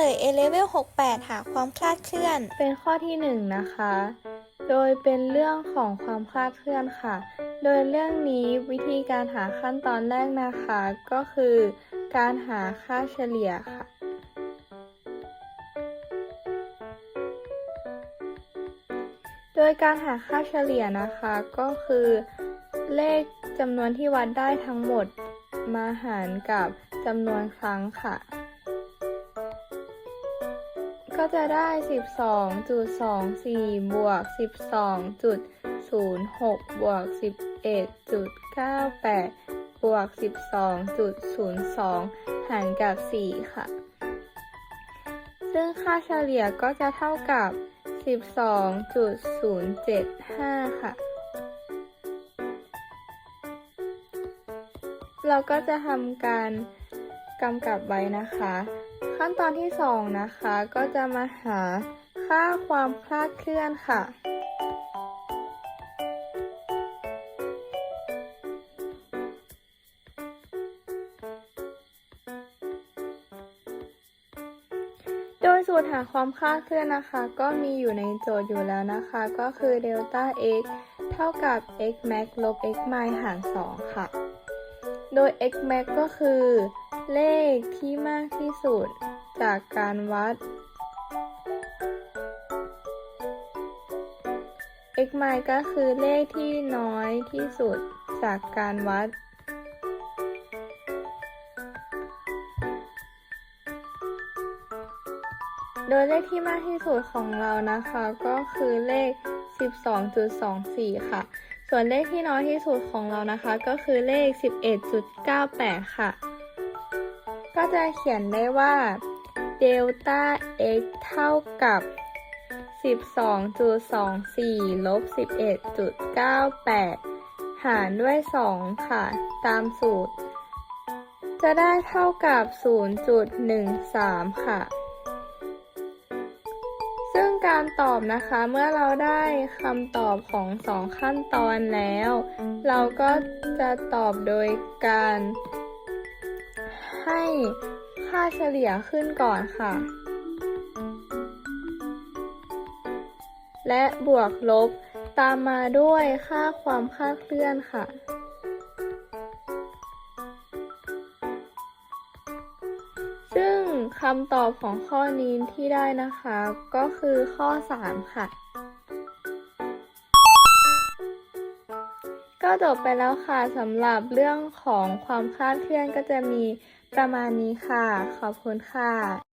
ลย A level 68 หาความคลาดเคลื่อน เป็นข้อที่หนึ่งนะคะ โดยเป็นเรื่องของความคลาดเคลื่อนค่ะ โดยเรื่องนี้วิธีการหาขั้นตอนแรกนะคะ ก็คือการหาค่าเฉลี่ยค่ะโดยการหาค่าเฉลี่ยนะคะก็คือ เลขจำนวนที่วัดได้ทั้งหมดมาหารกับจำนวนครั้งค่ะ ก็จะได้ 12.24 บวก 12.06 บวก 11.98 บวก 12.02 หารกับ 4 ค่ะ ซึ่งค่าเฉลี่ยก็จะเท่ากับ 12.075 ค่ะ เราก็จะทำการกำกับไว้นะคะ ขั้นตอนที่ 2 นะคะ ก็จะมาหาค่าความคลาดเคลื่อนค่ะ โดยสูตรหาความคลาดเคลื่อนนะคะ ก็มีอยู่ในโจทย์อยู่แล้วนะคะ ก็คือเดลต้า x เท่ากับ x max ลบ x min หาร 2 ค่ะ โดย x max ก็คือ เลขที่มากที่สุดจากการวัด x m i ก็คือเลขที่น้อยที่สุดจากการวัด โดยเลขที่มากที่สุดของเรานะคะก็คือเลข 12.24 ค่ะ ส่วนเลขที่น้อยที่สุดของเรานะคะ ก็คือเลข 11.98 ค่ะ ก็จะเขียนได้ว่าเดลต้า x เท่ากับ 12.24 ลบ 11.98 หารด้วย 2 ค่ะ ตามสูตร จะได้เท่ากับ 0.13 ค่ะ ซึ่งการตอบนะคะเมื่อเราได้คำตอบของสองขั้นตอนแล้ว เราก็จะตอบโดยการ ให้ค่าเฉลี่ยขึ้นก่อนค่ะ และบวกลบตามมาด้วยค่าความคลาดเคลื่อนค่ะ ซึ่งคำตอบของข้อนี้ที่ได้นะคะ ก็คือข้อ 3 ค่ะก็จบไปแล้วค่ะสำหรับเรื่องของความคลาดเคลื่อนก็จะมี ประมาณนี้ค่ะ ขอบคุณค่ะ